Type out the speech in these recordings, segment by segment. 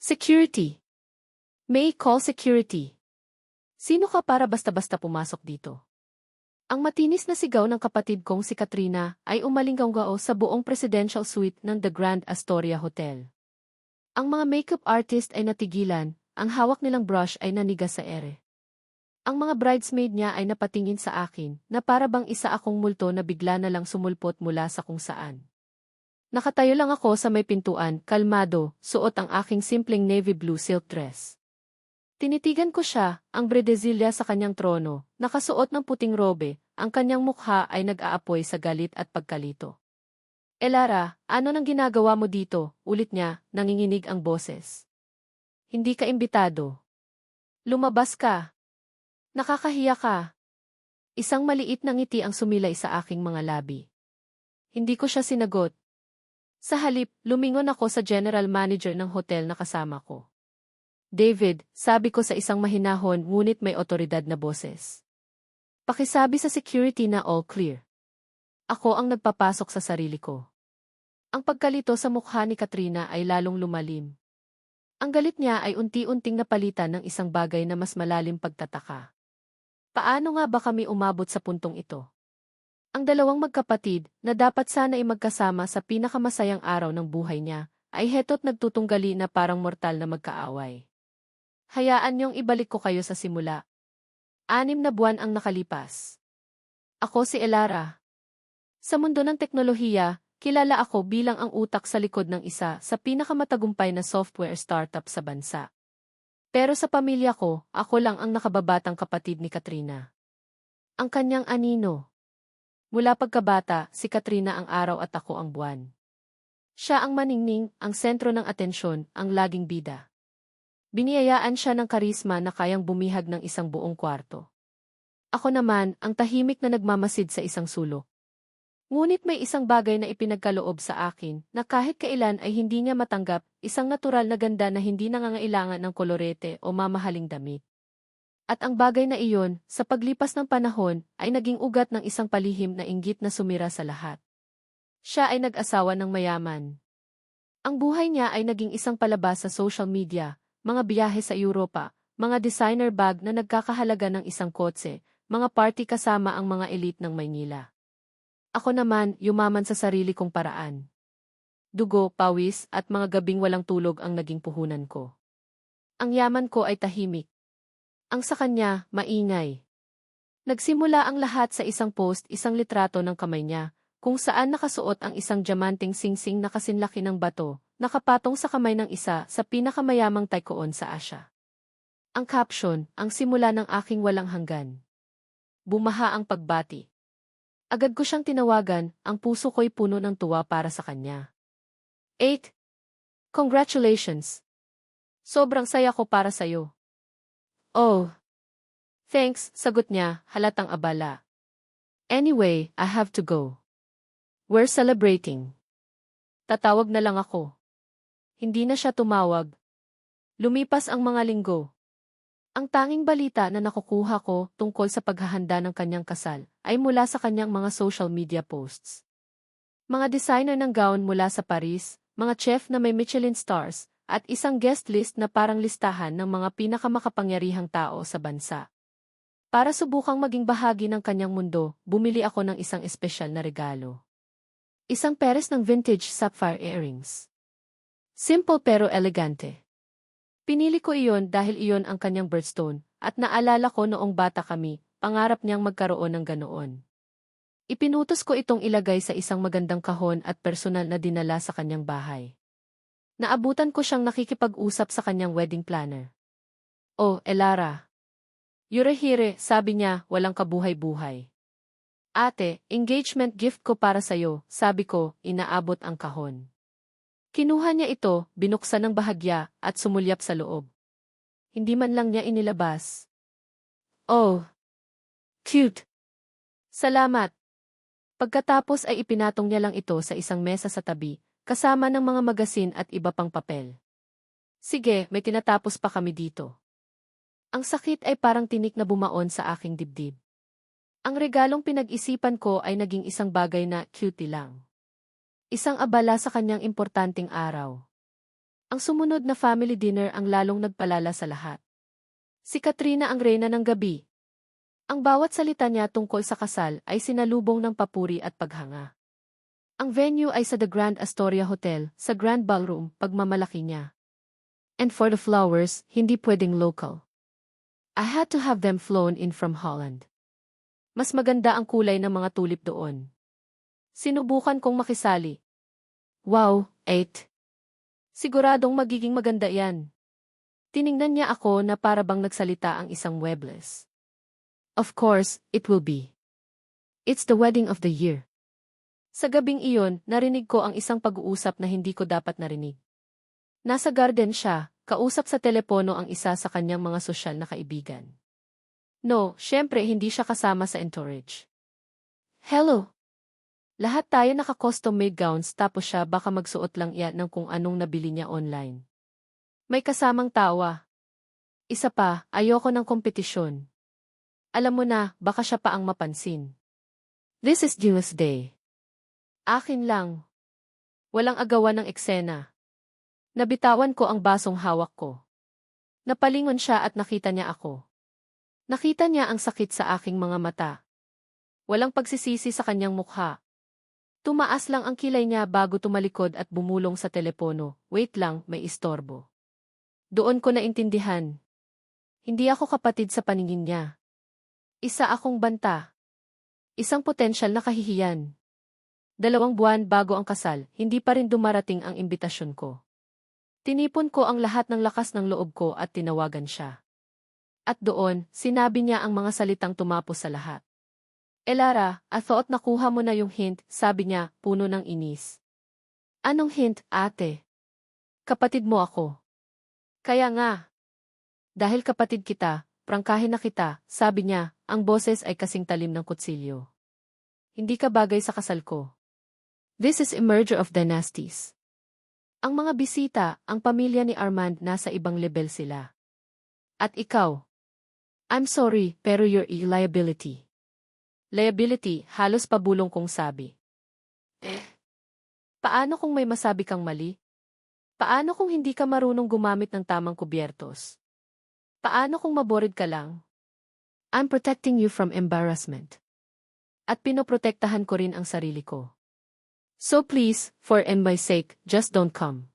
Security. May call security. Sino ka para basta-basta pumasok dito? Ang matinis na sigaw ng kapatid kong si Katrina ay umalinggao sa buong presidential suite ng The Grand Astoria Hotel. Ang mga makeup artist ay natigilan, ang hawak nilang brush ay nanigas sa ere. Ang mga bridesmaid niya ay napatingin sa akin na para bang isa akong multo na bigla na lang sumulpot mula sa kung saan. Nakatayo lang ako sa may pintuan, kalmado, suot ang aking simpleng navy blue silk dress. Tinitigan ko siya, ang bredezilya sa kanyang trono, nakasuot ng puting robe, ang kanyang mukha ay nag-aapoy sa galit at pagkalito. Elara, ano nang ginagawa mo dito? Ulit niya, nanginginig ang boses. Hindi ka imbitado. Lumabas ka. Nakakahiya ka. Isang maliit na ngiti ang sumilay sa aking mga labi. Hindi ko siya sinagot. Sa halip, lumingon ako sa general manager ng hotel na kasama ko. David, sabi ko sa isang mahinahon ngunit may otoridad na boses. Pakisabi sa security na all clear. Ako ang nagpapasok sa sarili ko. Ang pagkalito sa mukha ni Katrina ay lalong lumalim. Ang galit niya ay unti-unting napalitan ng isang bagay na mas malalim pagtataka. Paano nga ba kami umabot sa puntong ito? Ang dalawang magkapatid, na dapat sana ay magkasama sa pinakamasayang araw ng buhay niya, ay heto't nagtutunggali na parang mortal na magkaaway. Hayaan niyong ibalik ko kayo sa simula. Anim na buwan ang nakalipas. Ako si Elara. Sa mundo ng teknolohiya, kilala ako bilang ang utak sa likod ng isa sa pinakamatagumpay na software startup sa bansa. Pero sa pamilya ko, ako lang ang nakababatang kapatid ni Katrina. Ang kanyang anino. Mula pagkabata, si Katrina ang araw at ako ang buwan. Siya ang maningning, ang sentro ng atensyon, ang laging bida. Biniyayaan siya ng karisma na kayang bumihag ng isang buong kwarto. Ako naman, ang tahimik na nagmamasid sa isang sulok. Ngunit may isang bagay na ipinagkaloob sa akin na kahit kailan ay hindi niya matanggap, isang natural na ganda na hindi nangangailangan ng kolorete o mamahaling damit. At ang bagay na iyon, sa paglipas ng panahon, ay naging ugat ng isang palihim na inggit na sumira sa lahat. Siya ay nag-asawa ng mayaman. Ang buhay niya ay naging isang palabas sa social media, mga biyahe sa Europa, mga designer bag na nagkakahalaga ng isang kotse, mga party kasama ang mga elite ng Maynila. Ako naman, yumaman sa sarili kong paraan. Dugo, pawis, at mga gabing walang tulog ang naging puhunan ko. Ang yaman ko ay tahimik. Ang sa kanya, maingay. Nagsimula ang lahat sa isang post, isang litrato ng kamay niya, kung saan nakasuot ang isang diamanting singsing na kasinlaki ng bato, nakapatong sa kamay ng isa sa pinakamayamang taikoon sa Asya. Ang caption, ang simula ng aking walang hanggan. Bumaha ang pagbati. Agad ko siyang tinawagan, ang puso ko'y puno ng tuwa para sa kanya. 8. Congratulations! Sobrang saya ko para sa'yo. Oh. Thanks, sagot niya, halatang abala. Anyway, I have to go. We're celebrating. Tatawag na lang ako. Hindi na siya tumawag. Lumipas ang mga linggo. Ang tanging balita na nakukuha ko tungkol sa paghahanda ng kanyang kasal ay mula sa kanyang mga social media posts. Mga designer ng gown mula sa Paris, mga chef na may Michelin stars, at isang guest list na parang listahan ng mga pinakamakapangyarihang tao sa bansa. Para subukang maging bahagi ng kanyang mundo, bumili ako ng isang espesyal na regalo. Isang peres ng vintage sapphire earrings. Simple pero elegante. Pinili ko iyon dahil iyon ang kanyang birthstone, at naalala ko noong bata kami, pangarap niyang magkaroon ng ganoon. Ipinutos ko itong ilagay sa isang magandang kahon at personal na dinala sa kanyang bahay. Naabutan ko siyang nakikipag-usap sa kanyang wedding planner. Oh, Elara. Yurehire, sabi niya, walang kabuhay-buhay. Ate, engagement gift ko para sa'yo, sabi ko, inaabot ang kahon. Kinuha niya ito, binuksan ng bahagya, at sumulyap sa loob. Hindi man lang niya inilabas. Oh! Cute! Salamat! Pagkatapos ay ipinatong niya lang ito sa isang mesa sa tabi, kasama ng mga magasin at iba pang papel. Sige, may tinatapos pa kami dito. Ang sakit ay parang tinik na bumaon sa aking dibdib. Ang regalong pinag-isipan ko ay naging isang bagay na cutie lang. Isang abala sa kanyang importanteng araw. Ang sumunod na family dinner ang lalong nagpalala sa lahat. Si Katrina ang reyna ng gabi. Ang bawat salita niya tungkol sa kasal ay sinalubong ng papuri at paghanga. Ang venue ay sa The Grand Astoria Hotel, sa Grand Ballroom, pagmamalaki niya. And for the flowers, hindi pwedeng local. I had to have them flown in from Holland. Mas maganda ang kulay ng mga tulip doon. Sinubukan kong makisali. Wow, 8. Siguradong magiging maganda yan. Tiningnan niya ako na para bang nagsalita ang isang webless. Of course, it will be. It's the wedding of the year. Sa gabing iyon, narinig ko ang isang pag-uusap na hindi ko dapat narinig. Nasa garden siya, kausap sa telepono ang isa sa kanyang mga sosyal na kaibigan. No, syempre hindi siya kasama sa entourage. Hello! Lahat tayo naka-custom made gowns tapos siya baka magsuot lang iyan ng kung anong nabili niya online. May kasamang tawa. Isa pa, ayoko ng kompetisyon. Alam mo na, baka siya pa ang mapansin. This is Jewish Day. Akin lang. Walang agawan ng eksena. Nabitawan ko ang basong hawak ko. Napalingon siya at nakita niya ako. Nakita niya ang sakit sa aking mga mata. Walang pagsisisi sa kanyang mukha. Tumaas lang ang kilay niya bago tumalikod at bumulong sa telepono. Wait lang, may istorbo. Doon ko naintindihan. Hindi ako kapatid sa paningin niya. Isa akong banta. Isang potensyal na kahihiyan. Dalawang buwan bago ang kasal, hindi pa rin dumarating ang imbitasyon ko. Tinipon ko ang lahat ng lakas ng loob ko at tinawagan siya. At doon, sinabi niya ang mga salitang tumapos sa lahat. Elara, I thought nakuha mo na yung hint, sabi niya, puno ng inis. Anong hint, ate? Kapatid mo ako. Kaya nga. Dahil kapatid kita, prangkahin na kita, sabi niya, ang boses ay kasing talim ng kutsilyo. Hindi ka bagay sa kasal ko. This is a merger of dynasties. Ang mga bisita, ang pamilya ni Armand nasa ibang level sila. At ikaw. I'm sorry, pero you're a liability. Liability, halos pabulong kong sabi. Eh, paano kung may masabi kang mali? Paano kung hindi ka marunong gumamit ng tamang kubyertos? Paano kung maborid ka lang? I'm protecting you from embarrassment. At pinoprotektahan ko rin ang sarili ko. So please, for and my sake, just don't come.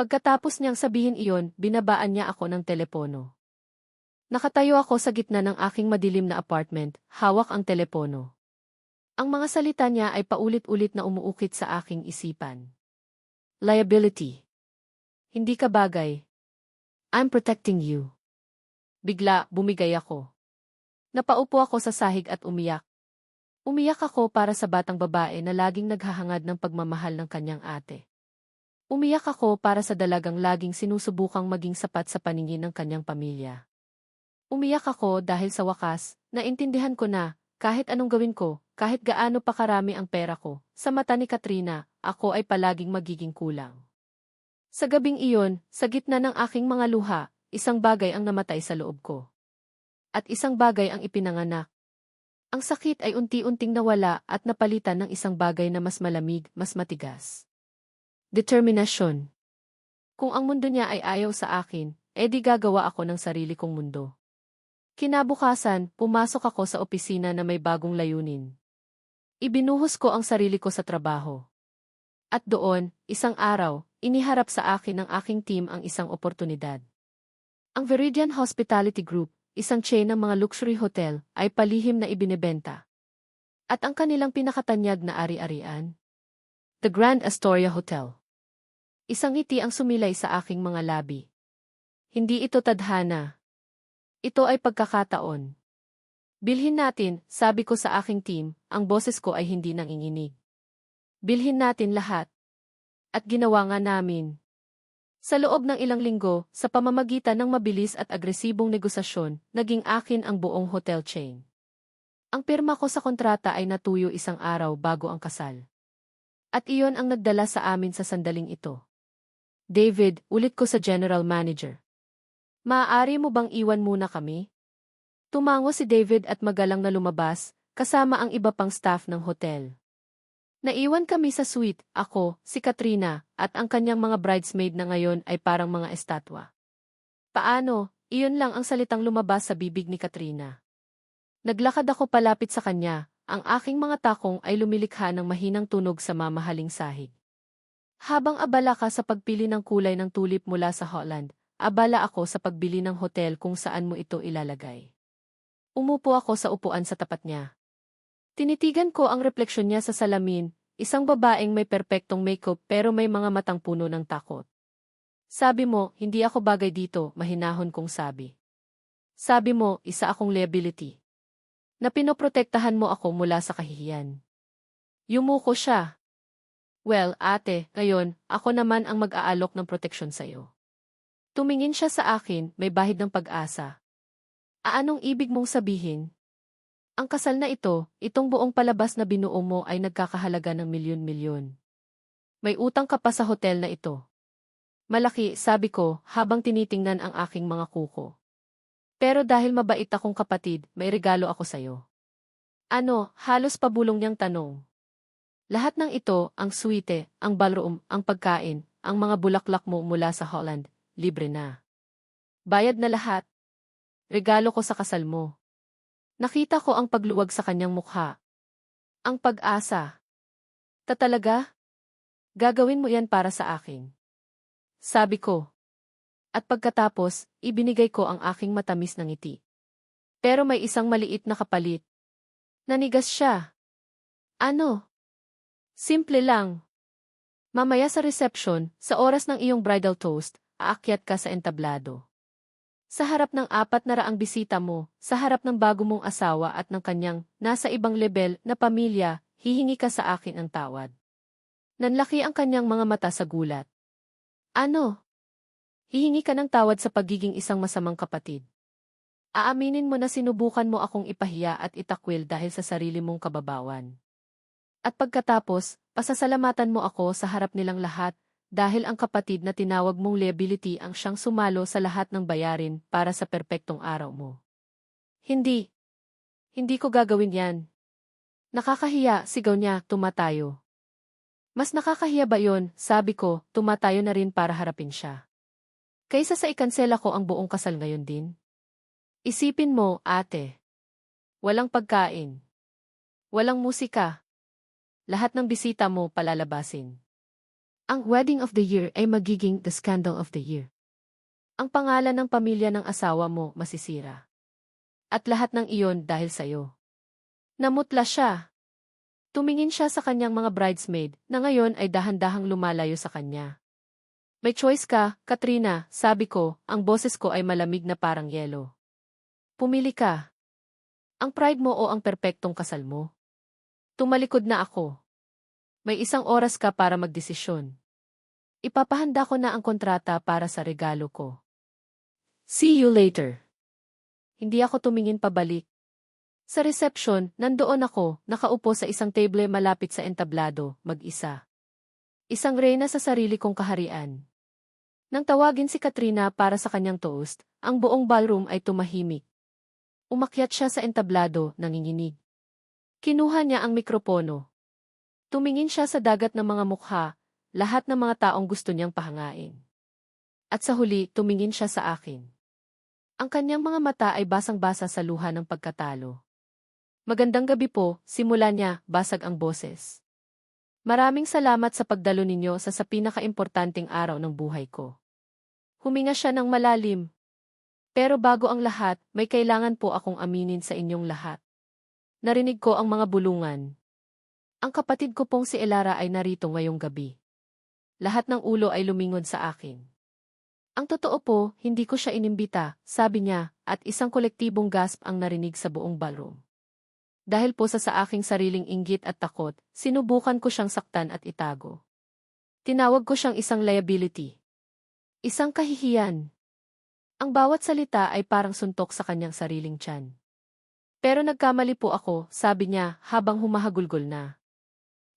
Pagkatapos niyang sabihin iyon, binabaan niya ako ng telepono. Nakatayo ako sa gitna ng aking madilim na apartment, hawak ang telepono. Ang mga salita niya ay paulit-ulit na umuukit sa aking isipan. Liability. Hindi ka bagay. I'm protecting you. Bigla, bumigay ako. Napaupo ako sa sahig at umiyak. Umiyak ako para sa batang babae na laging naghahangad ng pagmamahal ng kanyang ate. Umiyak ako para sa dalagang laging sinusubukang maging sapat sa paningin ng kanyang pamilya. Umiyak ako dahil sa wakas, naintindihan ko na, kahit anong gawin ko, kahit gaano pa karami ang pera ko, sa mata ni Katrina, ako ay palaging magiging kulang. Sa gabing iyon, sa gitna ng aking mga luha, isang bagay ang namatay sa loob ko. At isang bagay ang ipinanganak. Ang sakit ay unti-unting nawala at napalitan ng isang bagay na mas malamig, mas matigas. Determinasyon. Kung ang mundo niya ay ayaw sa akin, edi gagawa ako ng sarili kong mundo. Kinabukasan, pumasok ako sa opisina na may bagong layunin. Ibinuhos ko ang sarili ko sa trabaho. At doon, isang araw, iniharap sa akin ng aking team ang isang oportunidad. Ang Veridian Hospitality Group, isang chain ng mga luxury hotel, ay palihim na ibinebenta. At ang kanilang pinakatanyag na ari-arian? The Grand Astoria Hotel. Isang ngiti ang sumilay sa aking mga labi. Hindi ito tadhana, ito ay pagkakataon. Bilhin natin, sabi ko sa aking team, ang boses ko ay hindi nanginginig. Bilhin natin lahat. At ginawa nga namin. Sa loob ng ilang linggo, sa pamamagitan ng mabilis at agresibong negosasyon, naging akin ang buong hotel chain. Ang pirma ko sa kontrata ay natuyo isang araw bago ang kasal. At iyon ang nagdala sa amin sa sandaling ito. David, ulit ko sa general manager. Maaari mo bang iwan muna kami? Tumango si David at magalang na lumabas, kasama ang iba pang staff ng hotel. Naiwan kami sa suite, ako, si Katrina, at ang kanyang mga bridesmaid na ngayon ay parang mga estatwa. Paano, iyon lang ang salitang lumabas sa bibig ni Katrina. Naglakad ako palapit sa kanya, ang aking mga takong ay lumilikha ng mahinang tunog sa mamahaling sahig. Habang abala ka sa pagpili ng kulay ng tulip mula sa Holland, abala ako sa pagbili ng hotel kung saan mo ito ilalagay. Umupo ako sa upuan sa tapat niya. Tinitigan ko ang refleksyon niya sa salamin, isang babaeng may perpektong makeup pero may mga matang puno ng takot. Sabi mo, hindi ako bagay dito, mahinahon kong sabi. Sabi mo, isa akong liability. Na pinoprotektahan mo ako mula sa kahihiyan. Yumuko siya. Well, ate, ngayon, ako naman ang mag-aalok ng proteksyon sa'yo. Tumingin siya sa akin, may bahid ng pag-asa. Aanong ibig mong sabihin? Ang kasal na ito, itong buong palabas na binuo mo ay nagkakahalaga ng milyon-milyon. May utang ka pa sa hotel na ito. Malaki, sabi ko, habang tinitingnan ang aking mga kuko. Pero dahil mabait akong kapatid, may regalo ako sa'yo. Ano, halos pabulong niyang tanong. Lahat ng ito, ang suite, ang ballroom, ang pagkain, ang mga bulaklak mo mula sa Holland, libre na. Bayad na lahat. Regalo ko sa kasal mo. Nakita ko ang pagluwag sa kanyang mukha. Ang pag-asa. Tatalaga? Gagawin mo yan para sa akin. Sabi ko. At pagkatapos, ibinigay ko ang aking matamis ng ngiti. Pero may isang maliit na kapalit. Nanigas siya. Ano? Simple lang. Mamaya sa reception, sa oras ng iyong bridal toast, aakyat ka sa entablado. Sa harap ng apat na raang bisita mo, sa harap ng bago mong asawa at ng kanyang nasa ibang level na pamilya, hihingi ka sa akin ang tawad. Nanlaki ang kanyang mga mata sa gulat. Ano? Hihingi ka ng tawad sa pagiging isang masamang kapatid. Aaminin mo na sinubukan mo akong ipahiya at itakwil dahil sa sarili mong kababawan. At pagkatapos, pasasalamatan mo ako sa harap nilang lahat dahil ang kapatid na tinawag mong liability ang siyang sumalo sa lahat ng bayarin para sa perpektong araw mo. Hindi. Hindi ko gagawin yan. Nakakahiya, sigaw niya, tumatayo. Mas nakakahiya ba yon, sabi ko, tumatayo na rin para harapin siya. Kaysa sa ikansela ko ang buong kasal ngayon din. Isipin mo, ate. Walang pagkain. Walang musika. Lahat ng bisita mo palalabasin. Ang wedding of the year ay magiging the scandal of the year. Ang pangalan ng pamilya ng asawa mo masisira. At lahat ng iyon dahil sa'yo. Namutla siya. Tumingin siya sa kanyang mga bridesmaid na ngayon ay dahan-dahang lumalayo sa kanya. May choice ka, Katrina, sabi ko, ang boses ko ay malamig na parang yelo. Pumili ka. Ang pride mo o ang perpektong kasal mo? Tumalikod na ako. May isang oras ka para magdesisyon. Ipapahanda ko na ang kontrata para sa regalo ko. See you later. Hindi ako tumingin pabalik. Sa reception, nandoon ako, nakaupo sa isang table malapit sa entablado, mag-isa. Isang reyna sa sarili kong kaharian. Nang tawagin si Katrina para sa kanyang toast, ang buong ballroom ay tumahimik. Umakyat siya sa entablado, nanginginig. Kinuha niya ang mikropono. Tumingin siya sa dagat ng mga mukha, lahat ng mga taong gusto niyang pahangain. At sa huli, tumingin siya sa akin. Ang kanyang mga mata ay basang-basa sa luha ng pagkatalo. Magandang gabi po, simula niya, basag ang boses. Maraming salamat sa pagdalo ninyo sa sa pinakaimportanteng araw ng buhay ko. Huminga siya ng malalim. Pero bago ang lahat, may kailangan po akong aminin sa inyong lahat. Narinig ko ang mga bulungan. Ang kapatid ko pong si Elara ay narito ngayong gabi. Lahat ng ulo ay lumingon sa akin. Ang totoo po, hindi ko siya inimbita, sabi niya, at isang kolektibong gasp ang narinig sa buong ballroom. Dahil po sa sa aking sariling inggit at takot, sinubukan ko siyang saktan at itago. Tinawag ko siyang isang liability. Isang kahihiyan. Ang bawat salita ay parang suntok sa kanyang sariling tiyan. Pero nagkamali po ako, sabi niya, habang humahagulgol na.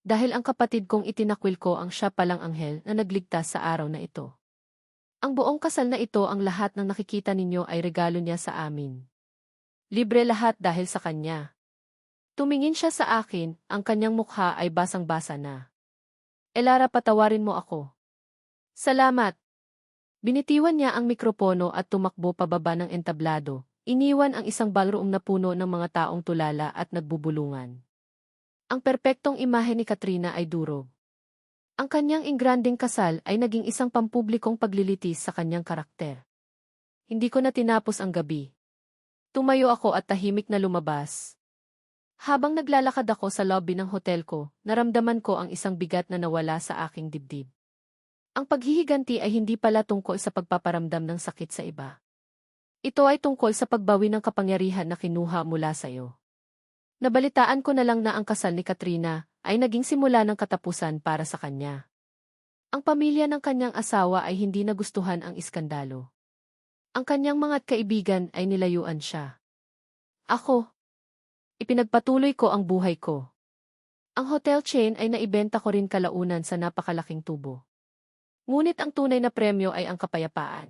Dahil ang kapatid kong itinakwil ko ang siya palang anghel na nagligtas sa araw na ito. Ang buong kasal na ito ang lahat ng nakikita ninyo ay regalo niya sa amin. Libre lahat dahil sa kanya. Tumingin siya sa akin, ang kanyang mukha ay basang-basa na. Elara patawarin mo ako. Salamat. Binitiwan niya ang mikropono at tumakbo pababa ng entablado. Iniwan ang isang ballroom na puno ng mga taong tulala at nagbubulungan. Ang perpektong imahe ni Katrina ay durog. Ang kanyang ingranding kasal ay naging isang pampublikong paglilitis sa kanyang karakter. Hindi ko na tinapos ang gabi. Tumayo ako at tahimik na lumabas. Habang naglalakad ako sa lobby ng hotel ko, naramdaman ko ang isang bigat na nawala sa aking dibdib. Ang paghihiganti ay hindi pala tungkol sa pagpaparamdam ng sakit sa iba. Ito ay tungkol sa pagbawi ng kapangyarihan na kinuha mula sa iyo. Nabalitaan ko na lang na ang kasal ni Katrina ay naging simula ng katapusan para sa kanya. Ang pamilya ng kanyang asawa ay hindi nagustuhan ang iskandalo. Ang kanyang mga kaibigan ay nilayuan siya. Ako, ipinagpatuloy ko ang buhay ko. Ang hotel chain ay naibenta ko rin kalaunan sa napakalaking tubo. Ngunit ang tunay na premyo ay ang kapayapaan.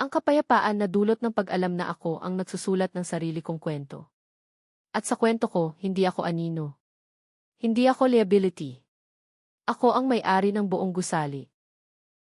Ang kapayapaan na dulot ng pag-alam na ako ang nagsusulat ng sarili kong kwento. At sa kwento ko, hindi ako anino. Hindi ako liability. Ako ang may-ari ng buong gusali.